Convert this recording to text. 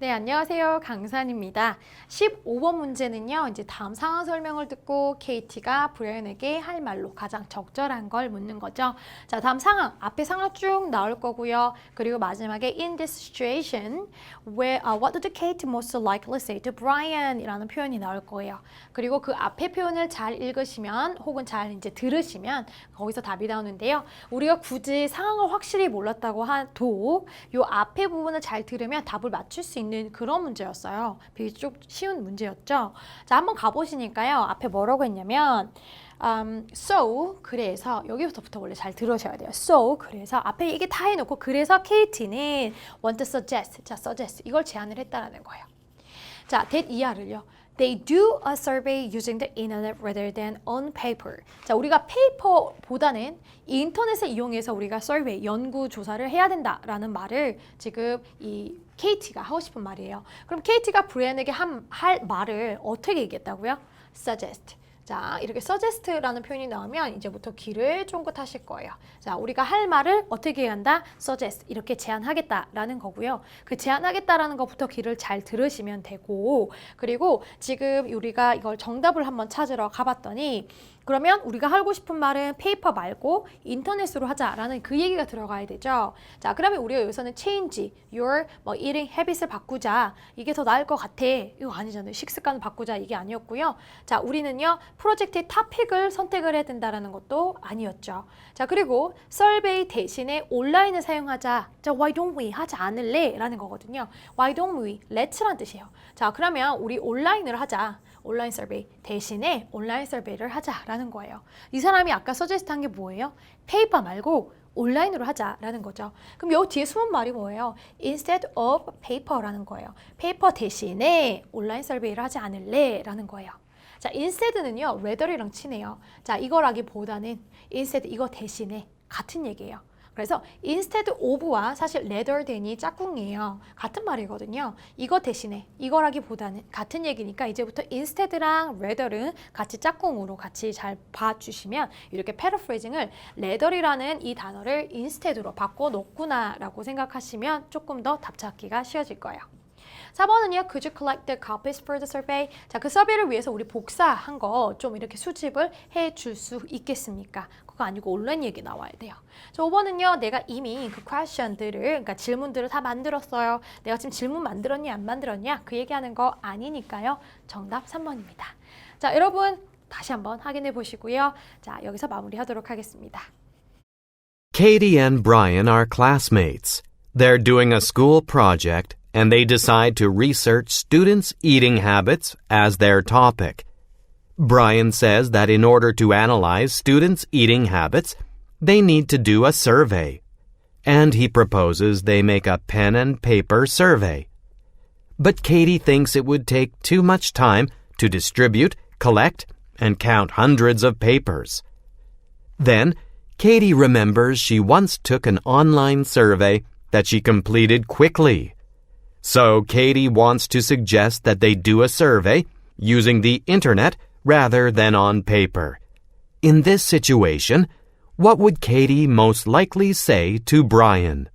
네, 안녕하세요. 강산입니다. 15번 문제는요, 이제 다음 상황 설명을 듣고 KT가 브라이언에게 할 말로 가장 적절한 걸 묻는 거죠. 자, 다음 상황. 앞에 상황 쭉 나올 거고요. 그리고 마지막에 in this situation, where, uh, what did Kate most likely say to Brian? 이라는 표현이 나올 거예요. 그리고 그 앞에 표현을 잘 읽으시면, 혹은 잘 이제 들으시면, 거기서 답이 나오는데요. 우리가 굳이 상황을 확실히 몰랐다고 해도, 요 앞에 부분을 잘 들으면 답을 맞출 수 있는 그런 문제였어요. 되게 좀 쉬운 문제였죠. 자, 한번 가보시니까요. 앞에 뭐라고 했냐면, um, so 그래서 여기부터부터 원래 잘 들으셔야 돼요. So 그래서 앞에 이게 다 해놓고 그래서 KT는 want to suggest, 자 suggest 이걸 제안을 했다라는 거예요. 자, that 이하를요. They do a survey using the internet rather than on paper. 자, 우리가 페이퍼보다는 인터넷을 이용해서 우리가 survey, 연구 조사를 해야 된다라는 말을 지금 이 KT가 하고 싶은 말이에요. 그럼 KT가 브랜에게 한, 할 말을 어떻게 얘기했다고요? suggest. 자, 이렇게 suggest라는 표현이 나오면 이제부터 귀를 쫑긋하실 거예요. 자, 우리가 할 말을 어떻게 해야 한다? suggest. 이렇게 제안하겠다라는 거고요. 그 제안하겠다라는 것부터 귀를 잘 들으시면 되고, 그리고 지금 우리가 이걸 정답을 한번 찾으러 가봤더니, 그러면 우리가 하고 싶은 말은 페이퍼 말고 인터넷으로 하자라는 그 얘기가 들어가야 되죠. 자, 그러면 우리가 여기서는 change your 뭐 eating habits을 바꾸자. 이게 더 나을 것 같아. 이거 아니잖아요. 식습관을 바꾸자. 이게 아니었고요. 자, 우리는요. 프로젝트의 토픽을 선택을 해야 된다라는 것도 아니었죠. 자, 그리고 survey 대신에 온라인을 사용하자. 자, why don't we 하지 않을래? 라는 거거든요. why don't we? let's란 뜻이에요. 자, 그러면 우리 온라인을 하자. 온라인 서베이 대신에 온라인 서베이를 하자라는 거예요. 이 사람이 아까 서제스트 한 게 뭐예요? 페이퍼 말고 온라인으로 하자라는 거죠. 그럼 요 뒤에 숨은 말이 뭐예요? instead of paper라는 거예요. 페이퍼 대신에 온라인 서베이를 하지 않을래? 라는 거예요. 자, instead는요, rather이랑 치네요. 자, 이거라기보다는 instead 이거 대신에 같은 얘기예요. 그래서 instead of와 사실 rather than이 짝꿍이에요. 같은 말이거든요. 이거 대신에 이거라기보다는 같은 얘기니까 이제부터 instead랑 rather는 같이 짝꿍으로 같이 잘 봐주시면 이렇게 paraphrasing을 rather이라는 이 단어를 instead로 바꿔 놓구나라고 생각하시면 조금 더 답 찾기가 쉬워질 거예요. 4번은요. Could you collect the copies for the survey? 자, 그 서베이를 위해서 우리 복사한 거 좀 이렇게 수집을 해 줄 수 있겠습니까? 그거 아니고 온라인 얘기 나와야 돼요. 자, 5번은요. 내가 이미 그 question들을 그러니까 질문들을 다 만들었어요. 내가 지금 질문 만들었냐 안 만들었냐 그 얘기하는 거 아니니까요. 정답 3번입니다. 자, 여러분 다시 한번 확인해 보시고요. 자, 여기서 마무리하도록 하겠습니다. Katie and Brian are classmates. They're doing a school project and they decide to research students' eating habits as their topic. Brian says that in order to analyze students' eating habits, they need to do a survey. And he proposes they make a pen and paper survey. But Katie thinks it would take too much time to distribute, collect, and count hundreds of papers. Then, Katie remembers she once took an online survey that she completed quickly. So Katie wants to suggest that they do a survey using the internet rather than on paper. In this situation, what would Katie most likely say to Brian?